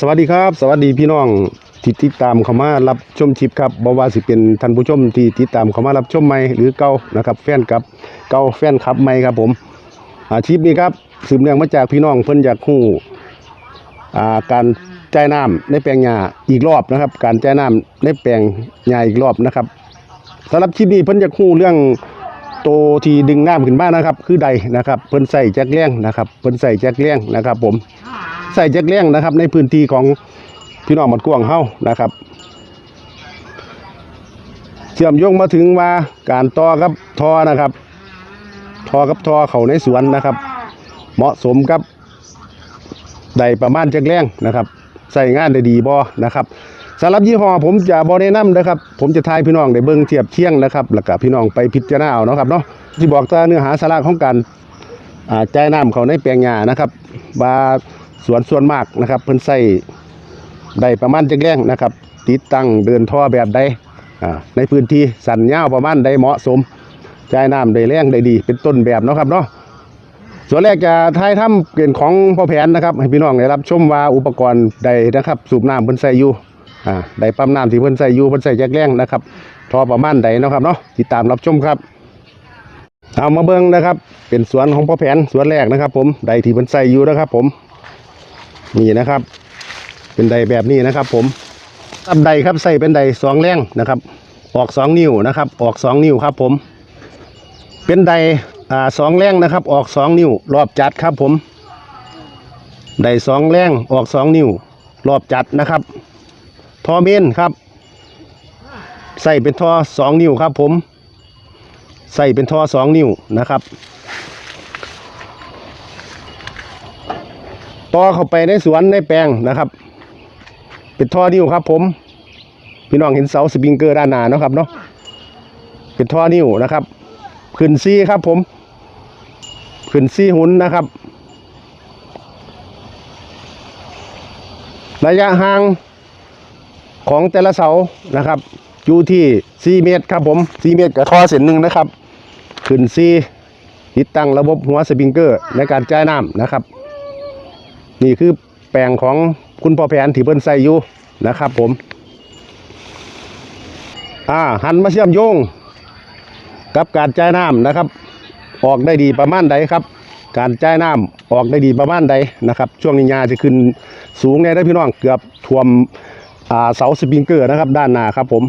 สวัสดีครับ สวัสดีพี่น้องที่ติดตามเข้ามารับชมคลิปครับบ่ว่าสิเป็นท่านผู้ชมที่ติดตามเข้ามารับชมใหม่หรือเก่านะครับ แฟนกับเก่าแฟนคลับใหม่ครับผมอาชีพนี้ครับสืบเนื่องมาจากพี่น้องเพิ่นอยากฮู้อ่าการจ่ายน้ำในแปลงหญ้าอีกรอบนะครับ การจ่ายน้ำในแปลงหญ้าอีกรอบนะครับสำหรับคลิปนี้เพิ่นอยากฮู้เรื่องโตที่ดึงน้ำขึ้นมานะครับ คือใดนะครับ เพิ่นใส่แจ็คเลี้ยงนะครับ เพิ่นใส่แจ็คเลี้ยงนะครับ ผม ใส่แจ็คเลี้ยงนะครับ ในพื้นที่ของพี่น้องบัดกวงเฮานะครับเชื่อมโยงมาถึงว่าการต่อกับทอนะครับ ทอกับทอเขาในสวนนะครับ เหมาะสมกับใดประมาณแจ็คเลี้ยงนะครับ ใส่งานได้ดีบ่นะครับสำหรับยี่ห้อผมจะบ่แนะนำนะครับ ผมจะทายพี่น้องได้เบิ่งเทียบเทียงนะครับแล้วก็พี่น้องไปพิจารณาเอาเนาะครับเนาะที่บอกแต่เนื้อหาสาระของการอ่าจ่ายน้ำเขาในแปลงหญ้านะครับว่า สวนส่วนมากนะครับ เพิ่นใส่ได้ประมาณจักแรงนะครับ ติดตั้งเดินท่อแบบใดในพื้นที่สันยาประมาณใดเหมาะสมจ่ายน้ำได้แรงได้ดี เป็นต้นแบบเนาะครับเนาะส่วนแรกจะทายทำเป็นของพ่อแผนนะครับ ให้พี่น้องได้รับชมว่าอุปกรณ์ใดนะครับ สูบน้ำเพิ่นใส่อยู่ได้ปั๊มน้ำที่เพิ่นใส่อยู่เพิ่นใส่จักแรงนะครับท่อประมาณใดเนาะครับเนาะติดตามรับชมครับเอามาเบิ่งนะครับ เป็นสวนของพ่อแผนสวนแรกนะครับ ผมใดที่มันใส่อยู่นะครับ ผม นี่นะครับ เป็นใดแบบนี้นะครับ ผมตับใดครับใส่เป็นใดสองแรงนะครับ ออกสองนิ้วนะครับ ออกสองนิ้วครับ ผม เป็นใดอ่าสองแรงนะครับ ออกสองนิ้ว รอบจัดครับ ผมใดสองแรงออกสองนิ้ว รอบจัดนะครับ ทอเมนครับ ใส่เป็นทอสองนิ้วครับ ผม ใส่เป็นทอสองนิ้วนะครับ ต่อเข้าไปในสวนในแปลงนะครับเป็นท่อนิ้วครับ ผม พี่น้องเห็นเสาสปริงเกอร์ด้านหน้านะครับเนาะเป็นท่อนิ้วนะครับขึ้นซี่ครับ ผมขึ้นซี่หุ่นนะครับ ระยะห่างของแต่ละเสานะครับอยู่ที่ 4 เมตรครับผม4เมตรกับท่อเส้นหนึ่งนะครับ ขึ้น4ติดตั้งระบบหัวสปริงเกอร์ในการจ่ายน้ำนะครับ นี่คือแปลงของคุณพ่อแผนที่เพิ่นใส่อยู่นะครับผม อ่าหันมาเชื่อมโยง กับการจ่ายน้ำนะครับ ออกได้ดีประมาณใดครับ การจ่ายน้ำออกได้ดีประมาณใดนะครับ ช่วงนี้ยาจะขึ้นสูงเนี่ยได้พี่น้องเกือบท่วมอ่าเสาสปริงเกอร์นะครับ ด้านหน้าครับผม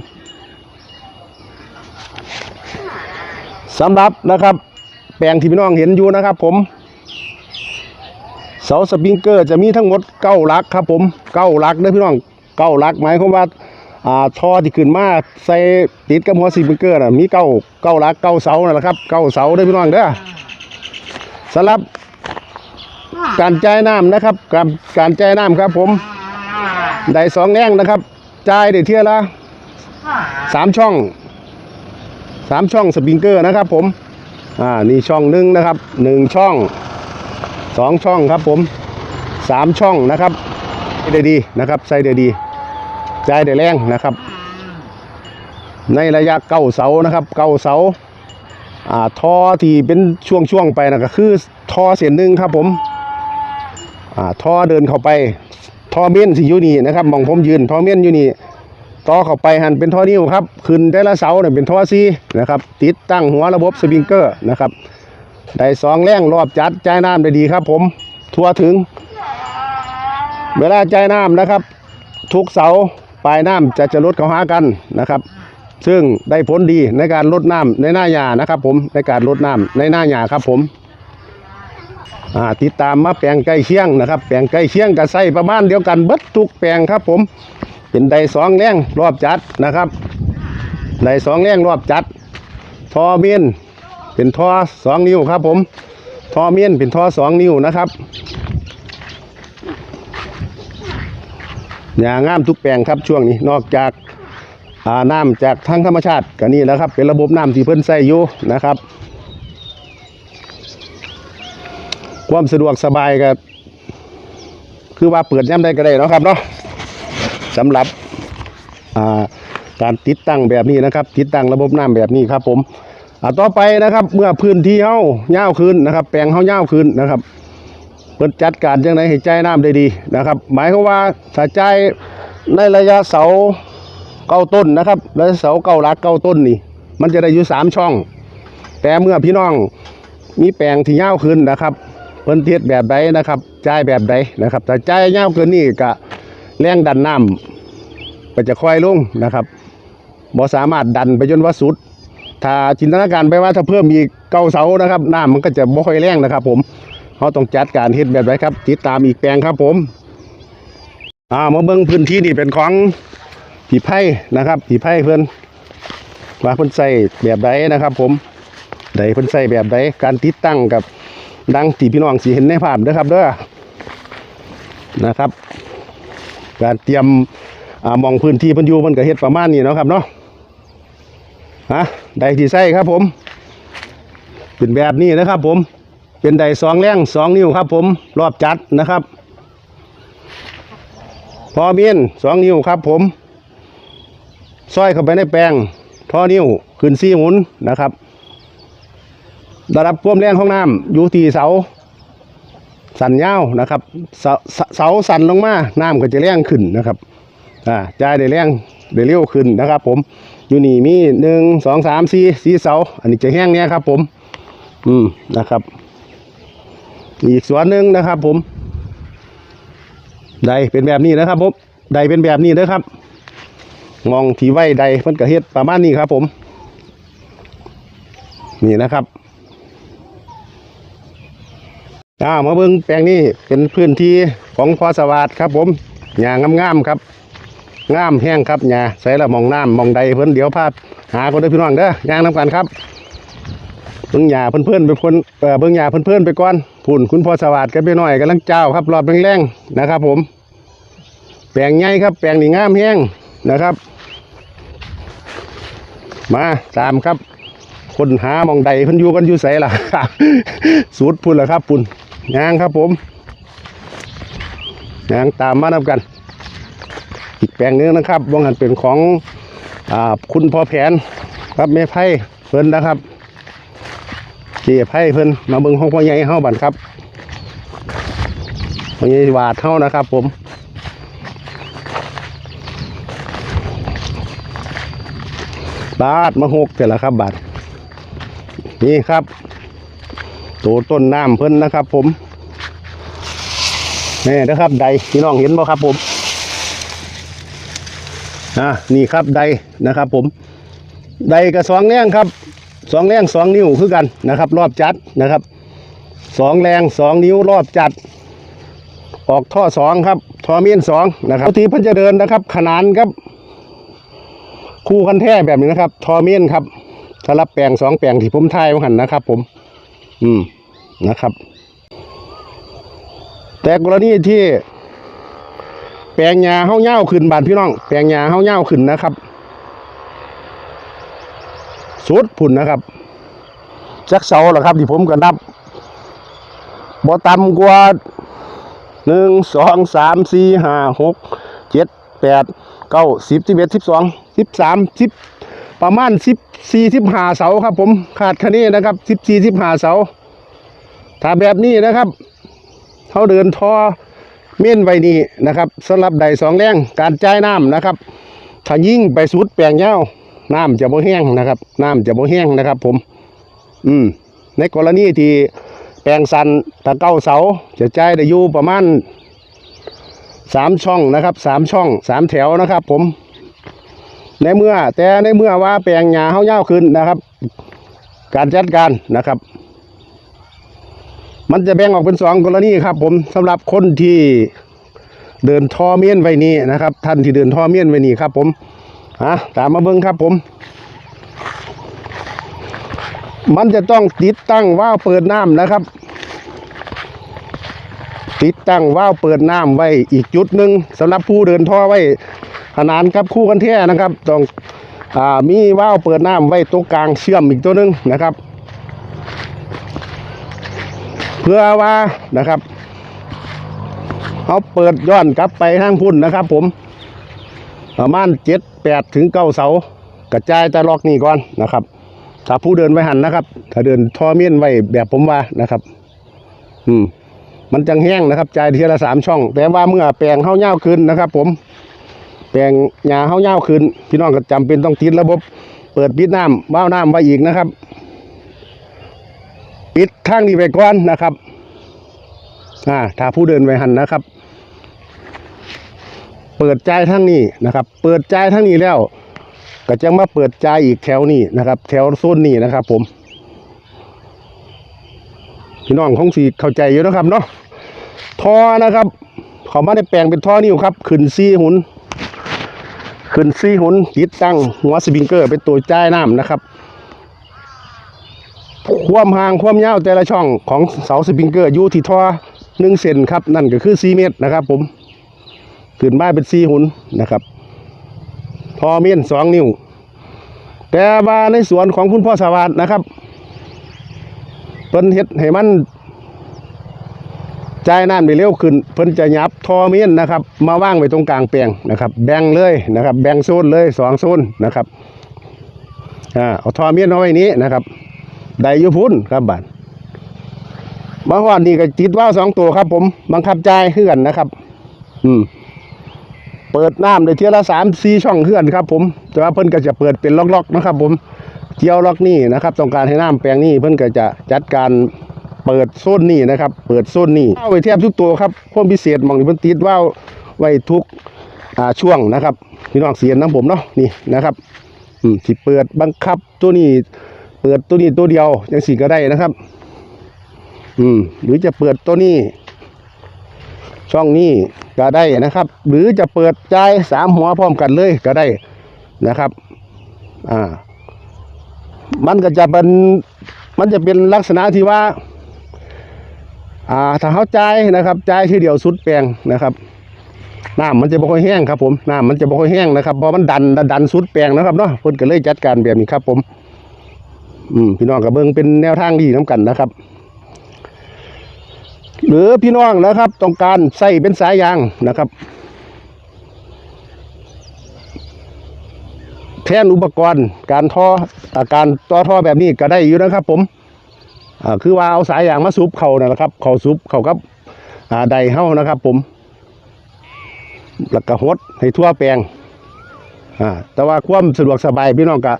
สำหรับนะครับ แปลงที่พี่น้องเห็นอยู่นะครับ ผม เสาสปริงเกอร์จะมีทั้งหมดเก้าลักครับผมเก้าลักเด้อพี่น้องเก้าลักหมายความว่าอ่าท่อที่ขึ้นมาใส่ติดกับหัวสปริงเกอร์น่ะมีเก้าเก้าลักเก้าเสานั่นแหละครับเก้าเสาเด้อพี่น้องเด้อสำหรับการจ่ายน้ำนะครับ การการจ่ายน้ำครับผมได้สองแง่งนะครับจ่ายได้เที่ยละสามช่องสามช่องสปริงเกอร์นะครับผมอ่านี่ช่องหนึ่งนะครับหนึ่งช่อง สองช่องครับผมสามช่องนะครับใส่ได้ดีนะครับใส่ได้ดีใจได้แรงนะครับ ในระยะเก้าเสานะครับ เก้าเสาอ่าท่อที่เป็นช่วงๆไปนะก็คือท่อเส้นหนึ่งครับผมอ่าท่อเดินเข้าไปท่อเม่นสิอยู่นี่นะครับมองผมยืนท่อเม่นอยู่นี่ต่อเข้าไปหันเป็นท่อนิ้วครับขึ้นแต่ละเสาเนี่ยเป็นท่อซีนะครับ ติดตั้งหัวระบบสปริงเกอร์นะครับ ได้สองแรงรอบจัดจ่ายน้ำได้ดีครับ ผม ทั่วถึง เวลาจ่ายน้ำนะครับ ทุกเสาปลายน้ำจะจะลดเข้าหากันนะครับ ซึ่งได้ผลดีในการลดน้ำในหน้าหญ้านะครับ ผมในการลดน้ำในหน้าหญ้าครับ ผมติดตามมาแปลงใกล้เคียงนะครับ แปลงใกล้เคียงกับใส่ประมาณเดียวกันเบิดทุกแปลงครับ ผม เป็นไดสองแรงรอบจัดนะครับไดสองแรงรอบจัดทอเมียน เป็นท่อสองนิ้วครับ ผมท่อเมียนเป็นท่อสองนิ้วนะครับอย่างงามทุกแปลงครับช่วงนี้นอกจากาน้ำจากทางธรรมชาติก็นี่นะครับ เป็นระบบน้ำที่เพิ่นใส่อยู่นะครับ ความสะดวกสบายก็คือว่าเปิดย่ำได้ก็ได้นะครับเนาะสำหรับาการติดตั้งแบบนี้นะครับ ติดตั้งระบบน้ำแบบนี้ครับผม อ่าต่อไปนะครับ เมื่อพื้นที่เฮาเย่าวขึ้นนะครับ แปลงเฮาเย่าวขึ้นนะครับเพิ่นจัดการจังไดให้ใจน้ำได้ดีนะครับ หมายความว่าถ้าใจในระยะเสาเก้าต้นนะครับระยะเสาเก้าลักเก้าต้นนี่ มันจะได้อยู่สามช่อง แต่เมื่อพี่น้องมีแปลงที่ยาวขึ้นนะครับเพิ่นเทียดแบบใดนะครับจ่ายแบบใดนะครับแต่จ่ายยาวเกินนี่ก็แรงดันน้ำก็จะค่อยลงนะครับบ่สามารถดันไปจนว่าสุด ถ้าจินตนาการไปว่าถ้าเพิ่มอีกเก้าเสานะครับน้ำมันก็จะบ่ค่อยแรงนะครับ ผมเขาต้องจัดการเฮ็ดแบบใดครับ ติดตามอีกแปลงครับ ผมอ่ามาเบิ่งพื้นที่นี่เป็นของผีไผ่นะครับผีไผ่เพิ่อนว่าเพิ่นใส่แบบใดนะครับ ผมใดเพิ่นใส่แบบใดการติดตั้งกับดังที่พี่น้องสิเห็นในภาพเด้อครับเด้อนะครับ การเตรียมอ่ามองพื้นที่เพิ่นอยู่มันก็เฮ็ดประมาณนี้เนาะครับเนาะ ฮะไดที่ใส่ครับผม เป็นแบบนี้นะครับผม เป็นไดสองแรงสองนิ้วครับ ผม รอบจัดนะครับ พอเมียนสองนิ้วครับ ผมซอยเข้าไปในแปลงพอนิ้วขึ้นซี่หมุนนะครับระดับความแรงของน้ำอยู่ที่เสา สันยาวนะครับเสาเสาเสาสันลงมาน้ำก็จะแรงขึ้นนะครับอ่าจ่ายได้แรงได้เร็วขึ้นนะครับ ผม อยู่นี่มีหนึ่งสองสามสี่สี่เสา อันนี้จะแห้งเนี้ยครับ ผม อืมนะครับ อีกสวนหนึ่งนะครับ ผมใดเป็นแบบนี้นะครับผมใดเป็นแบบนี้นะครับ มองที่ไว้ใดเพิ่นกระเฮ็ดประมาณนี้ครับ ผม นี่นะครับอ่ามาเบิ่งแปลงนี้เป็นพื้นที่ของพอสวัสดครับ ผมหญ้างามๆครับ งามแห้งครับหญ้าใส่ละมองน้ำมองใดเพิ่นเดี๋ยวพาหาคนเด้พี่น้องเด้อย่างน้ำกันครับเบิ่งหญ้าเพิ่อนเพิ่นไปคนเอ่อเบิ่งหญ้าเพิ่อนเพิ่นไปก่อนพุ่นคุณพ่อสวัสดิ์กันไปหน่อยกำลังเจ้าครับรอบแรงๆนะครับ ผม แปลงใหญ่ครับ แปลงนี่งามแห้งนะครับ มาตามครับ คนหามองใดเพิ่นอยู่กันอยู่ไสล่ะสูตรพุ่นล่ะครับพุ่นย่างครับผมย่างตามมานำกัน อีกแปลงหนึงนะครับวงหันเป็นของอคุณพ่อแผนครับแม่ไพ่เพิ่นนะครับเกี่ยไพ่เพิ่นมาเบิ่งห้องพ่อใหญ่เฮาบันครับพ่อใหญ่วาดเฮานะครับ ผมบาทมาหกแต่ละครับบาทนี่ครับตัวต้นน้ำเพิ่นนะครับ ผมนี่นะครับ ใดพี่น้องเห็นบ่ครับผม อ่านี่ครับใดนะครับ ผมใดกับสองแรงครับสองแรงสองนิ้วคือกันนะครับ รอบจัดนะครับสองแรงสองนิ้วรอบจัด ออกท่อสองครับท่อเมียนสองนะครับปกติเพิ่นจะเดินนะครับ ขนานครับคู่คันแท้แบบนี้นะครับ ทอเมียนครับสลับแปลงสองแปลงที่ผมทายมาหันนะครับ ผม อืมนะครับ แต่กรณีที่ ปลงหญ้าเฮาเง่าขึ้นบานพี่น้อง แปลงหญ้าเฮาเง่าขึ้นนะครับ สุดพุ่นนะครับจักเสาหรอครับที่ผมก็นับบ่ต่ำกว่าหนึ่งสองสามสี่ห้าหกเจ็ดแปดเก้าสิบสิบเอ็ดสิบสองสิบสามสิบประมาณสิบสี่สิบห้าเสาครับ ผมขาดคะแนนนะครับสิบสี่สิบห้าเสาถ้าแบบนี้นะครับเขาเดินทอ เม่นไว้นี่นะครับสำหรับใดสองแรงการจ่ายน้ำนะครับ ถ้ายิ่งไปสุดแปลงเงาน้ำจะบ่แห้งนะครับ น้ำจะบ่แห้งนะครับ ผม อืม ในกรณีที่แปลงสันตะเก้าเสาจะจ่ายได้อยู่ประมาณสามช่องนะครับสามช่องสามแถวนะครับ ผม ในเมื่อแต่ในเมื่อว่าแปลงหญ้าเฮาเงาวขึ้นนะครับ การจัดการนะครับ มันจะแบ่งออกเป็นสองกรณีครับ ผมสำหรับคนที่เดินท่อเมียนไว้นี่นะครับ ท่านที่เดินท่อเมียนไว้นี่ครับ ผมฮะตามมาเบิ้งครับ ผม มันจะต้องติดตั้งว่าวเปิดน้ำนะครับ ติดตั้งว่าวเปิดน้ำไว้อีกจุดหนึ่งสำหรับผู้เดินท่อไว้ขนานกับคู่กันแท้นะครับ ต้องอมีว่าวเปิดน้ำไว้ตรงกลางเชื่อมอีกตัวหนึงนะครับ เพื่อว่านะครับเขาเปิดย้อนกลับไปทางพุ่นนะครับ ผม ประมาณเจ็ดแปดถึงเก้าเสากระจายจะล็อกนี่ก่อนนะครับ ถ้าผู้เดินไว้หันนะครับ ถ้าเดินท่อเมียนไว้แบบผมว่านะครับ อืม มันจังแห้งนะครับจ่ายเทีละสามช่อง แต่ว่าเมื่อแปลงเฮาเน่าขึ้นนะครับ ผม แปลงหญ้าเฮาเน่าขึ้นพี่น้องก็จำเป็นต้องติดระบบ เปิดปิดน้ำว่าวน้ำไว้อีกนะครับ ปิดทางนี้ไปก่อนนะครับอ่าถ้าผู้เดินไปหันนะครับ เปิดใจทางนี้นะครับ เปิดใจทางนี้แล้ว ก็จะมาเปิดใจอีกแถวนี้นะครับ แถวโซนนี้นะครับ ผมพี่น้องคงสีเข้าใจอยู่นะครับเนาะท่อนะครับเขามาได้แปลงเป็นท่อนิ้วครับ ขึ้นซีหุนขึ้นซีหุนติดตั้งหัวสปริงเกอร์เป็นตัวจ่ายน้ำนะครับ ความห่างความยาวแต่ละช่องของเสาสปริงเกอร์อยู่ที่ท่อหนึ่งเซนครับ นั่นก็คือ 4 เมตรนะครับ ผมขึ้นมาเป็น 4 หุ่นนะครับท่อเมียนสองนิ้ว แต่ว่าในสวนของคุณพ่อสวัสดนะครับเพิ่นเฮ็ดให้มันจ่ายน้ำได้เร็วขึ้น เพิ่นจะยับทอเมียนนะครับ มาว่างไว้ตรงกลางแปลงนะครับ แบ่งเลยนะครับ แบ่งโซนเลยสองโซนนะครับอ่าเอาทอเมียนเอาไว้นี้นะครับ ได้อยุพุ่นครับบาทมาหอดนี่ก็ติดว่าวสองตัวครับ ผมบังคับใจเฮือนนะครับ อืม เปิดน้ำได้เทียละสามสี่ช่องเฮือนครับ ผม แต่ว่าเพิ่นก็จะเปิดเป็นล็อกๆนะครับ ผมเจียวล็อกนี่นะครับต้องการให้น้ำแปลงนี่เพิ่นก็จะจัดการเปิดโซนนี่นะครับ เปิดโซนนี่เอาไว้แทบทุกตัวครับความพิเศษมองนี่เพิ่นติดว่าวไว้ทุกช่วงนะครับพี่น้องเสียนน้ำผมเนาะนี่นะครับ อืมที่เปิดบังคับตัวนี้ เปิดตัวนี้ตัวเดียวยังสีก็ได้นะครับ อืม หรือจะเปิดตัวนี้ ช่องนี้ก็ได้นะครับ หรือจะเปิดใจายสามหัวพร้อมกันเลยก็ได้นะครับ อ่า มันก็จะเป็นมันจะเป็นลักษณะที่ว่า อ่าถ้าเขาใจายนะครับใจายทีเดียวสุดแปลงนะครับน้ำมันจะบ่ค่อยแห้งครับผมน้ำมันจะบ่ค่อยแห้งนะครับเพราะมันดันดันสุดแปลงนะครับเนาะเพิ่นก็เลยจัดการแบบนี้ครับผม อืมพี่น้องกับเบิงเป็นแนวทางดีน้ำกันนะครับ หรือพี่น้องนะครับ ต้องการใส่เป็นสายยางนะครับ แทนอุปกรณ์การท่ออาการต่อท่อแบบนี้ก็ได้อยู่นะครับ ผมอ่าคือว่าเอาสายยางมาซุบเขานะครับ เขาซุบเขากับอ่าใดเฮ้านะครับ ผมแล้วก็หดให้ทั่วแปลงอ่าแต่ว่าความสะดวกสบายพี่น้องก็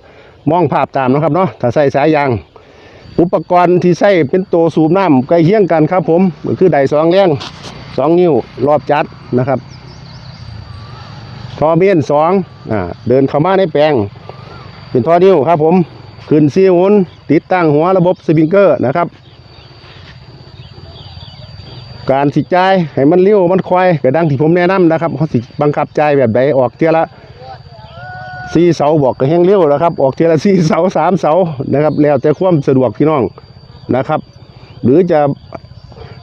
มองภาพตามนะครับเนาะถ้าใส่สายยาง อุปกรณ์ที่ใส่เป็นตัวสูบน้ำใกล้เคียงกันครับผมก็คือไดสองแรงสองนิ้วรอบจัดนะครับท่อเมียนสองอ่าเดินเข้ามาในแปลง เป็นท่อนิ้วครับผมขึ้นซีหุนติดตั้งหัวระบบสปริงเกอร์นะครับ การสิจ่ายให้มันเลี้ยวมันควายก็ดังที่ผมแนะนำนะครับเขาสิบังคับจ่ายแบบใดออกเทียละ สี่เสาบอกก็แห้งเลี้ยวแล้วครับ ออกเทียละสี่เสาสามเสานะครับ แล้วแต่ความสะดวกพี่น้องนะครับ หรือจะ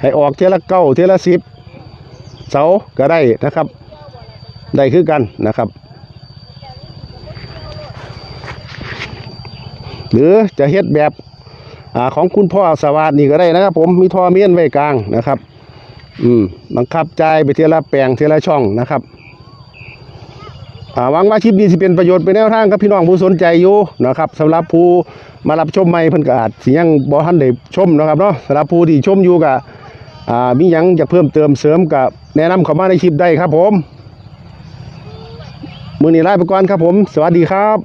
ให้ออกเทียละเก้าเทียละสิบเสาก็ได้นะครับ ได้คือกันนะครับ หรือจะเฮ็ดแบบอของคุณพ่อสวัสดนี่ก็ได้นะครับ ผมมีท่อเมียนไว้กลางนะครับ อืมบังคับใจไปเทีละแปลงเทีละช่องนะครับ หวังว่าคลิปนี้สิเป็นประโยชน์เป็นแนวทางกับพี่น้องผู้สนใจอยู่นะครับสำหรับผู้มารับชมใหม่เพิ่นก็อาจสิยังบ่ทันได้ชมนะครับเนาะสำหรับผู้ที่ชมอยู่ก็อ่ามีหยังจะเพิ่มเติมเสริมกับแนะนำเข้ามาในคลิปได้ครับผม มือนี้ลาไปก่อนครับผม สวัสดีครับ